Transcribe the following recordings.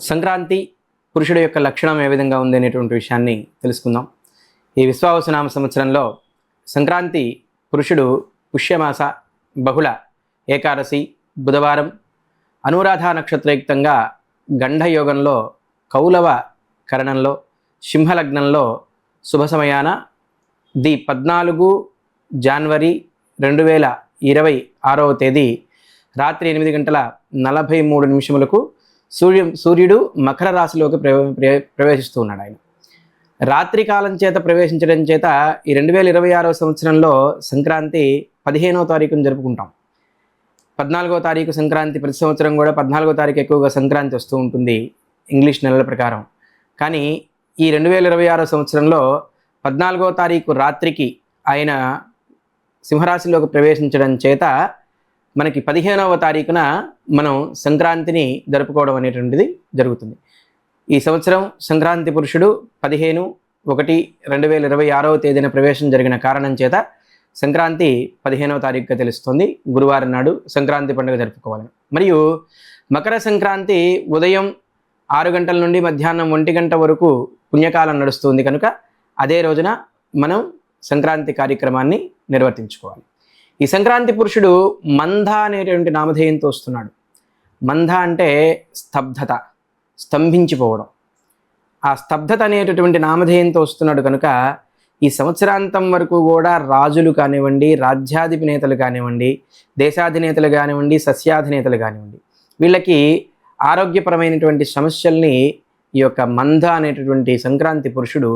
సంక్రాంతి పురుషుడు యొక్క లక్షణం ఏ విధంగా ఉంది అనేటువంటి విషయాన్ని తెలుసుకుందాం. ఈ విశ్వావసనామ సంవత్సరంలో సంక్రాంతి పురుషుడు పుష్యమాస బహుళ ఏకాదశి బుధవారం అనురాధ నక్షత్రయుక్తంగా గంఢయోగంలో కౌలవ కరణంలో సింహలగ్నంలో శుభ సమయాన ది పద్నాలుగు జనవరి రెండు వేల ఇరవై ఆరవ తేదీ రాత్రి ఎనిమిది గంటల నలభై మూడు నిమిషములకు సూర్యం సూర్యుడు మకర రాశిలోకి ప్రవేశిస్తూ ఉన్నాడు ఆయన. రాత్రి కాలం చేత ప్రవేశించడం చేత ఈ రెండు వేల ఇరవై ఆరో సంవత్సరంలో సంక్రాంతి పదిహేనో తారీఖును జరుపుకుంటాం. పద్నాలుగో తారీఖు సంక్రాంతి ప్రతి సంవత్సరం కూడా పద్నాలుగో తారీఖు ఎక్కువగా సంక్రాంతి వస్తూ ఉంటుంది ఇంగ్లీష్ నెలల ప్రకారం. కానీ ఈ రెండు వేల ఇరవై ఆరో సంవత్సరంలో పద్నాలుగో తారీఖు రాత్రికి ఆయన సింహరాశిలోకి ప్రవేశించడం చేత మనకి పదిహేనవ తారీఖున మనం సంక్రాంతిని జరుపుకోవడం అనేటువంటిది జరుగుతుంది. ఈ సంవత్సరం సంక్రాంతి పురుషుడు పదిహేను ఒకటి రెండు వేల ఇరవై ఆరవ తేదీన ప్రవేశం జరిగిన కారణం చేత సంక్రాంతి పదిహేనవ తారీఖుగా తెలుస్తుంది. గురువారం నాడు సంక్రాంతి పండుగ జరుపుకోవాలని మరియు మకర సంక్రాంతి ఉదయం ఆరు గంటల నుండి మధ్యాహ్నం ఒంటి గంట వరకు పుణ్యకాలం నడుస్తుంది కనుక అదే రోజున మనం సంక్రాంతి కార్యక్రమాన్ని నిర్వర్తించుకోవాలి. ఈ సంక్రాంతి పురుషుడు మంద అనేటువంటి నామధేయంతో వస్తున్నాడు. మంద అంటే స్తబ్దత స్తంభించిపోవడం. ఆ స్తబ్దత అనేటటువంటి నామధేయంతో వస్తున్నాడు కనుక ఈ సంవత్సరాంతం వరకు కూడా రాజులు కానివ్వండి రాజ్యాధినేతలు కానివ్వండి దేశాధినేతలు కానివ్వండి సస్యాధినేతలు కానివ్వండి వీళ్ళకి ఆరోగ్యపరమైనటువంటి సమస్యల్ని ఈ యొక్క మంద అనేటటువంటి సంక్రాంతి పురుషుడు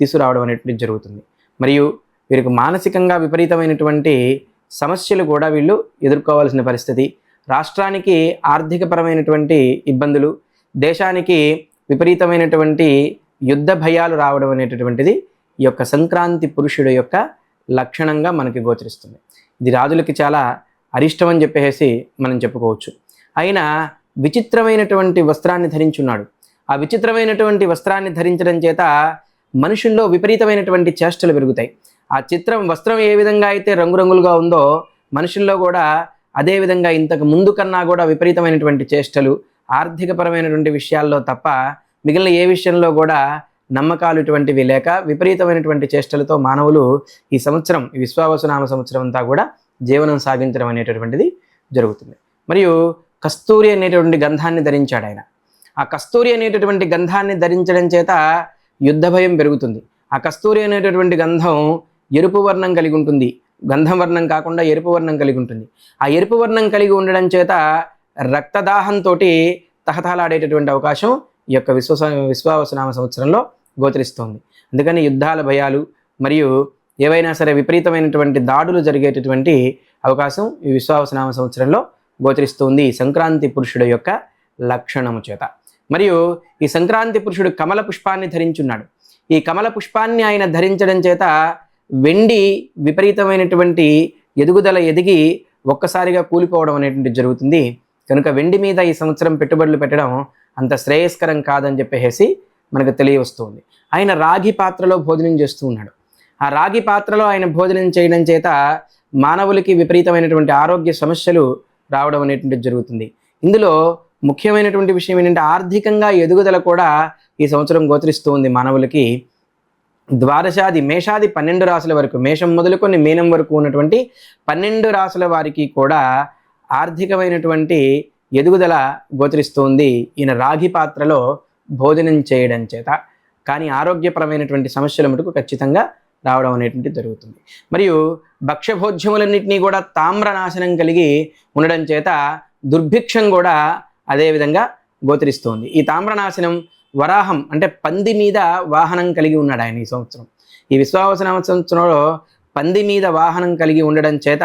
తీసుకురావడం అనేటువంటిది జరుగుతుంది. మరియు వీరికి మానసికంగా విపరీతమైనటువంటి సమస్యలు కూడా వీళ్ళు ఎదుర్కోవాల్సిన పరిస్థితి. రాష్ట్రానికి ఆర్థికపరమైనటువంటి ఇబ్బందులు దేశానికి విపరీతమైనటువంటి యుద్ధ భయాలు రావడం అనేటటువంటిది ఈ యొక్క సంక్రాంతి పురుషుడు యొక్క లక్షణంగా మనకి గోచరిస్తుంది. ఇది రాజులకి చాలా అరిష్టం అని చెప్పేసి మనం చెప్పుకోవచ్చు. ఆయన విచిత్రమైనటువంటి వస్త్రాన్ని ధరించున్నాడు. ఆ విచిత్రమైనటువంటి వస్త్రాన్ని ధరించడం చేత మనుషుల్లో విపరీతమైనటువంటి చేష్టలు పెరుగుతాయి. ఆ చిత్రం వస్త్రం ఏ విధంగా అయితే రంగురంగులుగా ఉందో మనుషుల్లో కూడా అదే విధంగా ఇంతకు ముందు కన్నా కూడా విపరీతమైనటువంటి చేష్టలు ఆర్థికపరమైనటువంటి విషయాల్లో తప్ప మిగిలిన ఏ విషయంలో కూడా నమ్మకాలు ఇటువంటివి లేక విపరీతమైనటువంటి చేష్టలతో మానవులు ఈ సంవత్సరం ఈ విశ్వావసునామ సంవత్సరం అంతా కూడా జీవనం సాగించడం అనేటటువంటిది జరుగుతుంది. మరియు కస్తూరి అనేటువంటి గంధాన్ని ధరించాడు ఆయన. ఆ కస్తూరి అనేటటువంటి గంధాన్ని ధరించడం చేత యుద్ధ భయం పెరుగుతుంది. ఆ కస్తూరి అనేటటువంటి గంధం ఎరుపు వర్ణం కలిగి ఉంటుంది. గంధం వర్ణం కాకుండా ఎరుపు వర్ణం కలిగి ఉంటుంది. ఆ ఎరుపు వర్ణం కలిగి ఉండడం చేత రక్తదాహంతో తహతహలాడేటటువంటి అవకాశం ఈ యొక్క విశ్వ విశ్వావసనామ సంవత్సరంలో గోచరిస్తోంది. అందుకని యుద్ధాల భయాలు మరియు ఏవైనా సరే విపరీతమైనటువంటి దాడులు జరిగేటటువంటి అవకాశం ఈ విశ్వావసనామ సంవత్సరంలో గోచరిస్తుంది ఈ సంక్రాంతి పురుషుడు యొక్క లక్షణము చేత. మరియు ఈ సంక్రాంతి పురుషుడు కమల పుష్పాన్ని ధరించున్నాడు. ఈ కమల పుష్పాన్ని ఆయన ధరించడం చేత వెండి విపరీతమైనటువంటి ఎదుగుదల ఎదిగి ఒక్కసారిగా కూలిపోవడం అనేటువంటి జరుగుతుంది. కనుక వెండి మీద ఈ సంవత్సరం పెట్టుబడులు పెట్టడం అంత శ్రేయస్కరం కాదని చెప్పేసి మనకు తెలియవస్తుంది. ఆయన రాగి పాత్రలో భోజనం చేస్తూ ఉన్నాడు. ఆ రాగి పాత్రలో ఆయన భోజనం చేయడం చేత మానవులకి విపరీతమైనటువంటి ఆరోగ్య సమస్యలు రావడం అనేటువంటిది జరుగుతుంది. ఇందులో ముఖ్యమైనటువంటి విషయం ఏంటంటే ఆర్థికంగా ఎదుగుదల కూడా ఈ సంవత్సరం గోచరిస్తూ ఉంది మానవులకి. ద్వాదశాది మేషాది పన్నెండు రాసుల వరకు మేషం మొదలుకొని మీనం వరకు ఉన్నటువంటి పన్నెండు రాసుల వారికి కూడా ఆర్థికమైనటువంటి ఎదుగుదల గోచరిస్తుంది. ఈయన రాగి పాత్రలో భోజనం చేయడం చేత. కానీ ఆరోగ్యపరమైనటువంటి సమస్యల మటుకు ఖచ్చితంగా రావడం అనేటువంటి జరుగుతుంది. మరియు భక్ష్యభోజ్యములన్నింటినీ కూడా తామ్రనాశనం కలిగి ఉండడం చేత దుర్భిక్షం కూడా అదేవిధంగా గోచరిస్తోంది. ఈ తామ్రనాశనం వరాహం అంటే పంది మీద వాహనం కలిగి ఉన్నాడు ఆయన ఈ సంవత్సరం. ఈ విశ్వావసనామ సంవత్సరంలో పంది మీద వాహనం కలిగి ఉండడం చేత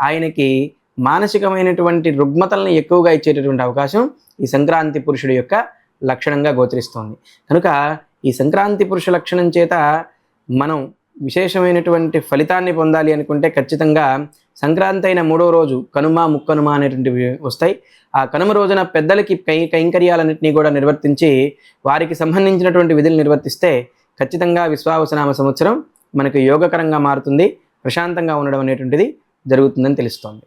ఆయనకి మానసికమైనటువంటి రుగ్మతలను ఎక్కువగా ఇచ్చేటటువంటి అవకాశం ఈ సంక్రాంతి పురుషుడి యొక్క లక్షణంగా గోచరిస్తోంది. కనుక ఈ సంక్రాంతి పురుష లక్షణం చేత మనం విశేషమైనటువంటి ఫలితాన్ని పొందాలి అనుకుంటే ఖచ్చితంగా సంక్రాంతి అయిన మూడో రోజు కనుమ ముక్కనుమ అనేటువంటివి వస్తాయి. ఆ కనుమ రోజున పెద్దలకి కై కైంకర్యాలన్నింటినీ కూడా నిర్వర్తించి వారికి సంబంధించినటువంటి విధులు నిర్వర్తిస్తే ఖచ్చితంగా విశ్వావసనామ సంవత్సరం మనకు యోగకరంగా మారుతుంది. ప్రశాంతంగా ఉండడం అనేటువంటిది జరుగుతుందని తెలుస్తోంది.